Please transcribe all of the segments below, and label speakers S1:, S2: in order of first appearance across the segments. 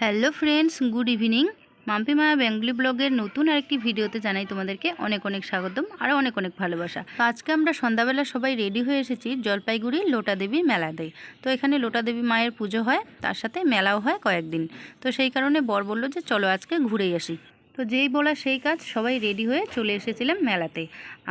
S1: Hello friends good evening Mampi Maya Bengali ব্লগের নতুন আরেকটি ভিডিওতে জানাই তোমাদেরকে অনেক অনেক স্বাগতম, আরও অনেক অনেক ভালোবাসা। তো আজকে আমরা সন্ধ্যাবেলা সবাই রেডি হয়ে এসেছি জলপাইগুড়ি লোটা দেবী মেলাতে। তো এখানে লোটা দেবী মায়ের পুজো হয়, তার সাথে মেলাও হয় কয়েকদিন। তো সেই কারণে বর বলল যে চলো আজকে ঘুরেই আসি। তো যেই বলা সেই কাজ, সবাই রেডি হয়ে চলে এসেছিলাম মেলাতে।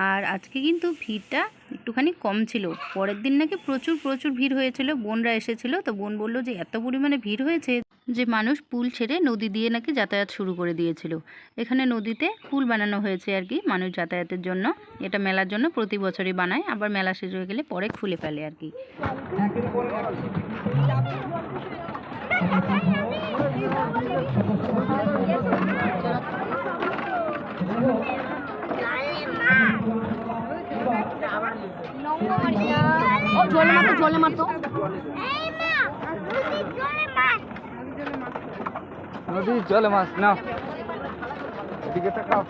S1: আর আজকে কিন্তু ভিড়টা একটুখানি কম ছিল। পরের দিন নাকি প্রচুর প্রচুর ভিড় হয়েছিল, বোনরা এসেছিল। তো বোন বলল যে এত পরিমাণে ভিড় হয়েছে যে মানুষ পুল ছেড়ে নদী দিয়ে নাকি যাতায়াত শুরু করে দিয়েছিল। এখানে নদীতে পুল বানানো হয়েছে আর কি মানুষ যাতায়াতের জন্য। এটা মেলার জন্য প্রতি বছরই বানায় আবার মেলা শেষ হয়ে গেলে পরে খুলে ফেলে আর কি।
S2: জলে মারতো জলে মারতো
S3: নদী জলে মাছ নাও। এদিকে তাকাও।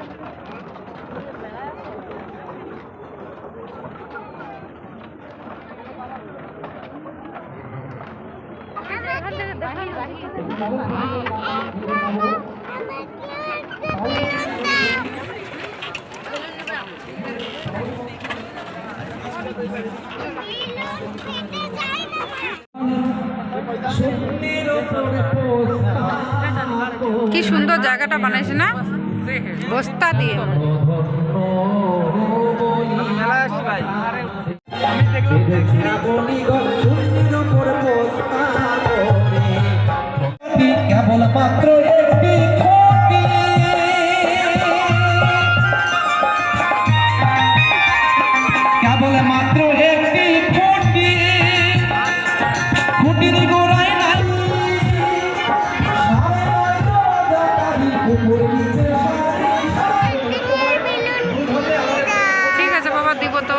S1: কি সুন্দর জায়গাটা বানাইছে না? বস্তা দিয়ে।
S4: কেবল মাত্র
S1: ঠিক আছে বাবা দিব তো।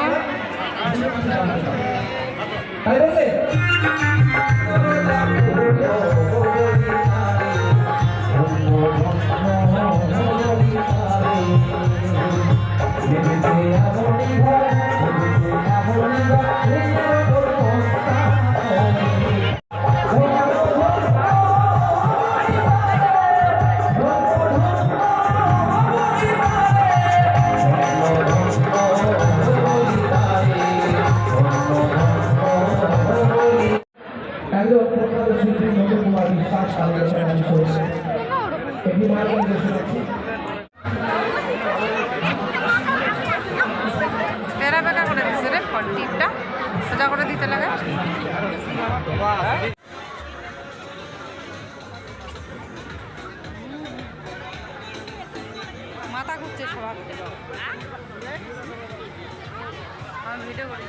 S1: করে লাগে? মাথা ঘুরছে সবার। আমি ভিডিও করি।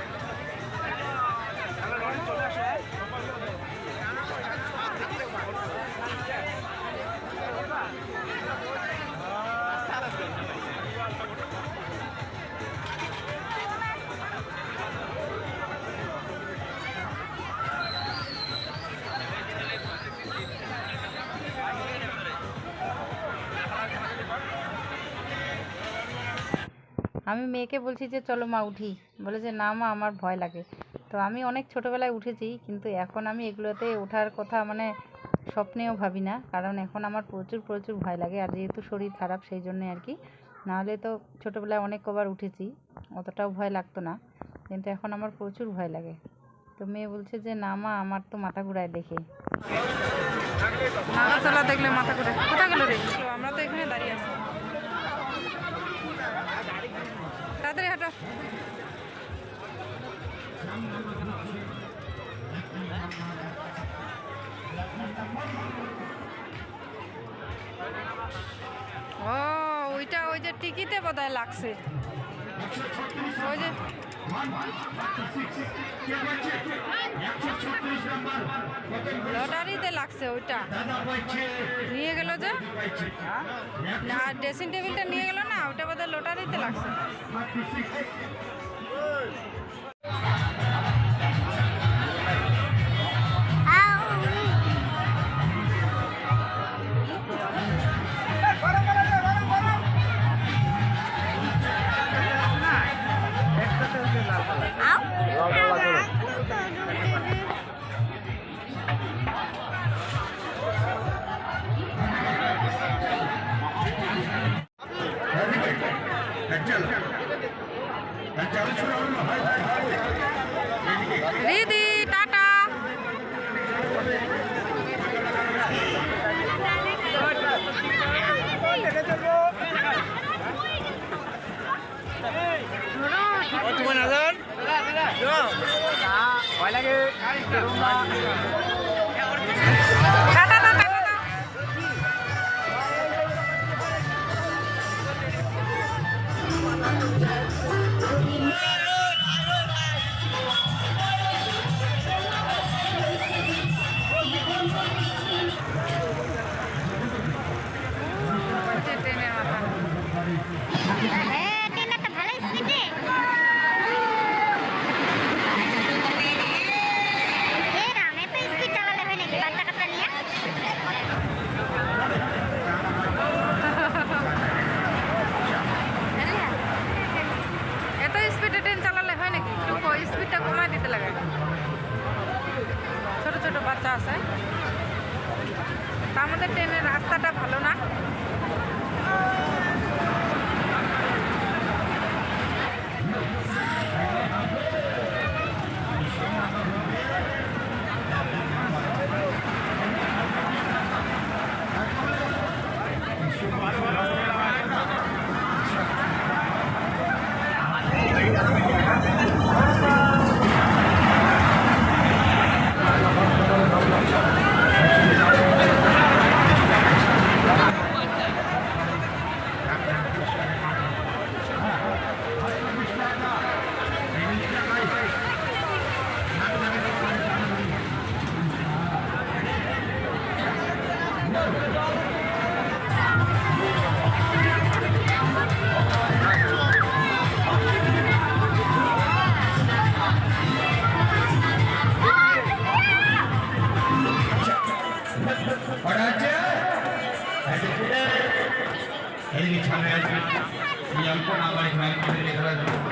S1: আমি মেয়েকে বলছি যে, চলো মা, উঠি। বলে যে, না মা, আমার ভয় লাগে। তো আমি অনেক ছোটোবেলায় উঠেছি, কিন্তু এখন আমি এগুলোতে ওঠার কথা মানে স্বপ্নেও ভাবি না, কারণ এখন আমার প্রচুর প্রচুর ভয় লাগে, আর যেহেতু শরীর খারাপ সেই জন্যে আর কি। নাহলে তো ছোটোবেলায় অনেক কবার উঠেছি, অতটাও ভয় লাগতো না, কিন্তু এখন আমার প্রচুর ভয় লাগে। তো মেয়ে বলছে যে, না মা, আমার তো মাথা ঘুরায় দেখে। দেখলে মাথা ঘুরায়। কোথা গেল রে? আমরা তো এখানে দাঁড়িয়ে আছি। টিকিতে বোধহয় লাগছে। ওই যে লটারিতে লাগছে ওইটা। নিয়ে গেল যে? না ড্রেসিং টেবিলটা নিয়ে গেল না ওটা বোধহয় লটারিতে লাগছে।
S5: এত স্পিডটা কমায় দিতে লাগে। ছোট ছোট বাচ্চা আছে। তার মধ্যে ট্রেনের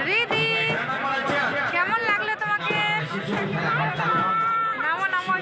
S5: রিদি কেমন লাগল তোমাকে? নামো নামো ওই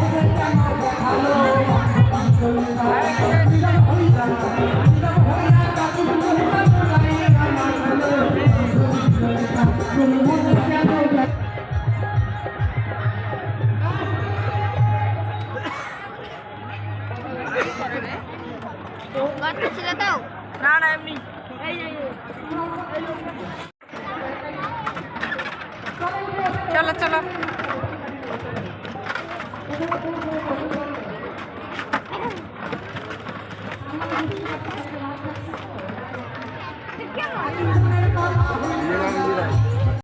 S5: না না এমনি চলো চলো।